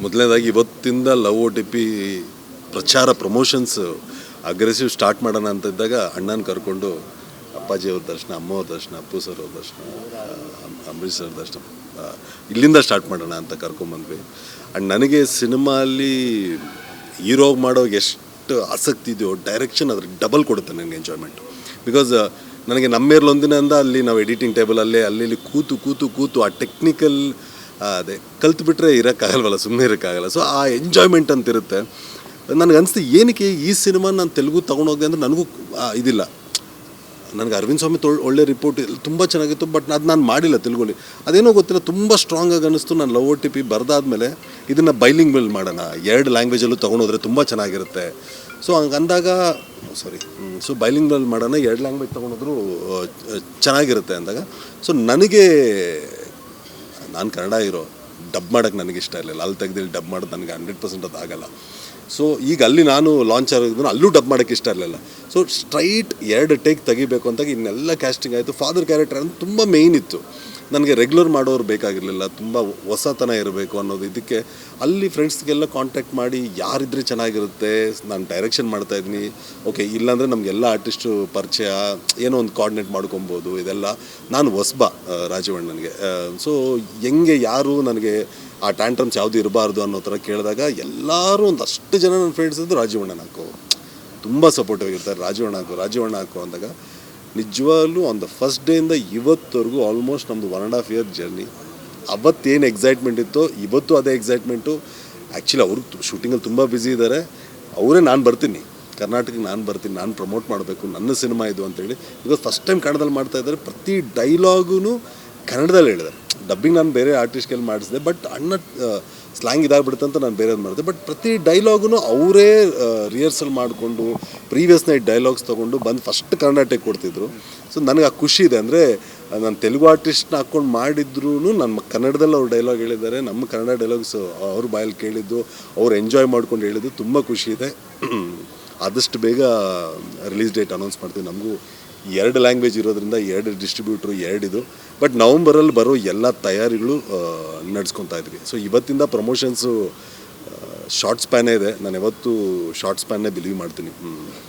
ಮೊದಲನೇದಾಗಿ ಇವತ್ತಿಂದ love O T P ಪ್ರಚಾರ ಪ್ರಮೋಷನ್ಸ್ ಅಗ್ರೆಸಿವ್ ಸ್ಟಾರ್ಟ್ ಮಾಡೋಣ ಅಂತ ಇದ್ದಾಗ ಅಣ್ಣನ ಕರ್ಕೊಂಡು ಅಪ್ಪಾಜಿ ಅವ್ರ ದರ್ಶನ ಅಮ್ಮವ್ರ ದರ್ಶನ, ಅಪ್ಪು ಸರ್ ಅವ್ರ ದರ್ಶನ ಅಂಬರೀಷ್ ಸರ್ ದರ್ಶನ ಇಲ್ಲಿಂದ ಸ್ಟಾರ್ಟ್ ಮಾಡೋಣ ಅಂತ ಕರ್ಕೊಂಬಂದ್ವಿ ಆ್ಯಂಡ್ ನನಗೆ ಸಿನಿಮಾಲಿ ಹೀರೋ ಮಾಡೋ ಎಷ್ಟು ಆಸಕ್ತಿ ಇದೆಯೋ ಡೈರೆಕ್ಷನ್ ಅದ್ರ ಡಬಲ್ ಕೊಡುತ್ತೆ ನನಗೆ ಎಂಜಾಯ್ಮೆಂಟ್ ಬಿಕಾಸ್ ನನಗೆ ನಮ್ಮೇರ್ಲೊಂದಿನಿಂದ ಅಲ್ಲಿ ನಾವು ಎಡಿಟಿಂಗ್ ಟೇಬಲಲ್ಲೇ ಅಲ್ಲಿ ಇಲ್ಲಿ ಕೂತು ಕೂತು ಕೂತು ಆ ಟೆಕ್ನಿಕಲ್ ಅದೇ ಕಲ್ತು ಬಿಟ್ಟರೆ ಇರೋಕ್ಕಾಗಲ್ವಲ್ಲ ಸುಮ್ಮನೆ ಇರೋಕ್ಕಾಗಲ್ಲ. ಸೊ ಆ ಎಂಜಾಯ್ಮೆಂಟ್ ಅಂತ ಇರುತ್ತೆ. ನನಗೆ ಅನಿಸ್ತು, ಏನಕ್ಕೆ ಈ ಸಿನಿಮಾ ನಾನು ತೆಲುಗು ತೊಗೊಂಡೋಗಿದೆ ಅಂದರೆ ನನಗೂ ಇದಿಲ್ಲ. ನನಗೆ ಅರವಿಂದ್ ಸ್ವಾಮಿ ತೊಳ್, ಒಳ್ಳೆ ರಿಪೋರ್ಟ್ ತುಂಬ ಚೆನ್ನಾಗಿತ್ತು ಬಟ್ ಅದು ನಾನು ಮಾಡಿಲ್ಲ ತೆಲುಗುಲಿ. ಅದೇನೋ ಗೊತ್ತಿಲ್ಲ, ತುಂಬ ಸ್ಟ್ರಾಂಗಾಗಿ ಅನ್ನಿಸ್ತು ನಾನು ಲವ್ ಓ ಟಿ ಪಿ ಬರೆದಾದ್ಮೇಲೆ ಇದನ್ನು ಬೈಲಿಂಗ್ ಮೇಲೆ ಮಾಡೋಣ. ಎರಡು ಲ್ಯಾಂಗ್ವೇಜಲ್ಲೂ ತೊಗೊಂಡೋದ್ರೆ ತುಂಬ ಚೆನ್ನಾಗಿರುತ್ತೆ. ಸೊ ಹಂಗೆ ಅಂದಾಗ ಸಾರಿ ಸೊ ಬೈಲಿಂಗ್ ಮೇಲೆ ಮಾಡೋಣ, ಎರಡು ಲ್ಯಾಂಗ್ವೇಜ್ ತೊಗೊಂಡೋದ್ರು ಚೆನ್ನಾಗಿರುತ್ತೆ ಅಂದಾಗ. ಸೊ ನನಗೆ ನಾನು ಕನ್ನಡ ಇರೋ ಡಬ್ ಮಾಡೋಕ್ಕೆ ನನಗೆ ಇಷ್ಟ ಇರಲಿಲ್ಲ. ಅಲ್ಲಿ ತೆಗೆದಿಲ್ಲ ಡಬ್ ಮಾಡೋದು ನನಗೆ ಹಂಡ್ರೆಡ್ ಪರ್ಸೆಂಟ್ ಅದು ಆಗಲ್ಲ. ಸೊ ಈಗ ಅಲ್ಲಿ ನಾನು ಲಾಂಚ್ ಆಗಿದ್ರು ಅಲ್ಲೂ ಡಬ್ ಮಾಡೋಕ್ಕೆ ಇಷ್ಟ ಇರಲಿಲ್ಲ. ಸೊ ಸ್ಟ್ರೈಟ್ ಎರಡು ಟೇಕ್ ತೆಗಿಬೇಕು ಅಂತ ಇನ್ನೆಲ್ಲ ಕ್ಯಾಸ್ಟಿಂಗ್ ಆಯಿತು. ಫಾದರ್ ಕ್ಯಾರೆಕ್ಟರ್ ಅಂತ ತುಂಬ ಮೇಯ್ನ್ ಇತ್ತು. ನನಗೆ ರೆಗ್ಯುಲರ್ ಮಾಡೋರು ಬೇಕಾಗಿರಲಿಲ್ಲ. ತುಂಬ ಹೊಸತನ ಇರಬೇಕು ಅನ್ನೋದು. ಇದಕ್ಕೆ ಅಲ್ಲಿ ಫ್ರೆಂಡ್ಸ್ಗೆಲ್ಲ ಕಾಂಟ್ಯಾಕ್ಟ್ ಮಾಡಿ ಯಾರಿದ್ರೆ ಚೆನ್ನಾಗಿರುತ್ತೆ, ನಾನು ಡೈರೆಕ್ಷನ್ ಮಾಡ್ತಾ ಇದ್ದೀನಿ. ಓಕೆ ಇಲ್ಲಾಂದರೆ ನಮಗೆಲ್ಲ ಆರ್ಟಿಸ್ಟು ಪರಿಚಯ, ಏನೋ ಒಂದು ಕೋಆರ್ಡಿನೇಟ್ ಮಾಡ್ಕೊಬೋದು, ಇದೆಲ್ಲ. ನಾನು ಹೊಸ್ಬ ರಾಜೀವಣ್ಣನಿಗೆ. ರಾಜವಣ್ಣನಿಗೆ ಸೊ ಹೆಂಗೆ ಯಾರು ನನಗೆ ಆ ಟ್ಯಾಂಟ್ರಮ್ಸ್ ಯಾವುದು ಇರಬಾರ್ದು ಅನ್ನೋ ಥರ ಕೇಳಿದಾಗ ಎಲ್ಲರೂ ಒಂದಷ್ಟು ಜನ ನನ್ನ ಫ್ರೆಂಡ್ಸ್ ಇದ್ದು ರಾಜೀವಣ್ಣನ ಹಾಕೋ ತುಂಬ ಸಪೋರ್ಟಿವ್ ಆಗಿರ್ತಾರೆ. ರಾಜವಣ್ಣ ಹಾಕು ರಾಜೀವಣ್ಣ ಹಾಕು ಅಂದಾಗ ನಿಜವಾಗ್ಲೂ ಆನ್ ದ ಫಸ್ಟ್ ಡೇಯಿಂದ ಇವತ್ತವರೆಗೂ ಆಲ್ಮೋಸ್ಟ್ ನಮ್ಮದು one and half year journey ಅವತ್ತೇನು excitement ಇತ್ತು, ಇವತ್ತು ಅದೇ ಎಕ್ಸೈಟ್ಮೆಂಟು ಆ್ಯಕ್ಚುಲಿ ಅವರು ಶೂಟಿಂಗಲ್ಲಿ ತುಂಬ ಬ್ಯುಸಿ ಇದ್ದಾರೆ ಅವರೇ ನಾನು ಬರ್ತೀನಿ. ಕರ್ನಾಟಕಕ್ಕೆ ನಾನು ಬರ್ತೀನಿ, ನಾನು ಪ್ರಮೋಟ್ ಮಾಡಬೇಕು, ನನ್ನ ಸಿನಿಮಾ ಇದು ಅಂತೇಳಿ. ಬಿಕಾಸ್ ಫಸ್ಟ್ ಟೈಮ್ ಕನ್ನಡದಲ್ಲಿ ಮಾಡ್ತಾ ಇದ್ದಾರೆ, ಪ್ರತಿ ಡೈಲಾಗೂ ಕನ್ನಡದಲ್ಲಿ ಹೇಳಿದ್ದಾರೆ. ಡಬ್ಬಿಂಗ್ ನಾನು ಬೇರೆ ಆರ್ಟಿಸ್ಟ್ಗೆಲ್ಲಿ ಮಾಡಿಸಿದೆ ಬಟ್ ಅಣ್ಣ ಸ್ಲ್ಯಾಂಗ್ ಇದಾಗ್ಬಿಡುತ್ತೆ ಅಂತ ನಾನು ಬೇರೆದು ಮಾಡಿದೆ ಬಟ್ ಪ್ರತಿ ಡೈಲಾಗೂ ಅವರೇ ರಿಹರ್ಸಲ್ ಮಾಡಿಕೊಂಡು ಪ್ರೀವಿಯಸ್ ನೈಟ್ ಡೈಲಾಗ್ಸ್ ತೊಗೊಂಡು ಬಂದು ಫಸ್ಟ್ ಕರ್ನಾಟಕ ಕೊಡ್ತಿದ್ರು. ಸೊ ನನಗೆ ಆ ಖುಷಿ ಇದೆ ಅಂದರೆ ನಾನು ತೆಲುಗು ಆರ್ಟಿಸ್ಟ್ನ ಹಾಕ್ಕೊಂಡು ಮಾಡಿದ್ರು ನಮ್ಮ ಕನ್ನಡದಲ್ಲಿ ಅವ್ರು ಡೈಲಾಗ್ ಹೇಳಿದ್ದಾರೆ, ನಮ್ಮ ಕನ್ನಡ ಡೈಲಾಗ್ಸ್ ಅವ್ರ ಬಾಯಲ್ಲಿ ಕೇಳಿದ್ದು, ಅವ್ರು ಎಂಜಾಯ್ ಮಾಡ್ಕೊಂಡು ಹೇಳಿದ್ದು, ತುಂಬ ಖುಷಿ ಇದೆ. ಆದಷ್ಟು ಬೇಗ ರಿಲೀಸ್ ಡೇಟ್ ಅನೌನ್ಸ್ ಮಾಡ್ತೀವಿ. ನಮಗೂ ಎರಡು ಲ್ಯಾಂಗ್ವೇಜ್ ಇರೋದ್ರಿಂದ ಎರಡು ಡಿಸ್ಟ್ರಿಬ್ಯೂಟ್ರು ಎರಡಿದು ಬಟ್ ನವಂಬರಲ್ಲಿ ಬರೋ ಎಲ್ಲ ತಯಾರಿಗಳು ನಡ್ಸ್ಕೊತಾ ಇದ್ವಿ. ಸೊ ಇವತ್ತಿಂದ ಪ್ರಮೋಷನ್ಸು ಶಾರ್ಟ್ ಸ್ಪ್ಯಾನೇ ಇದೆ. ನಾನು ಯಾವತ್ತೂ ಶಾರ್ಟ್ ಸ್ಪ್ಯಾನ್ನೇ ಬಿಲೀವ್ ಮಾಡ್ತೀನಿ.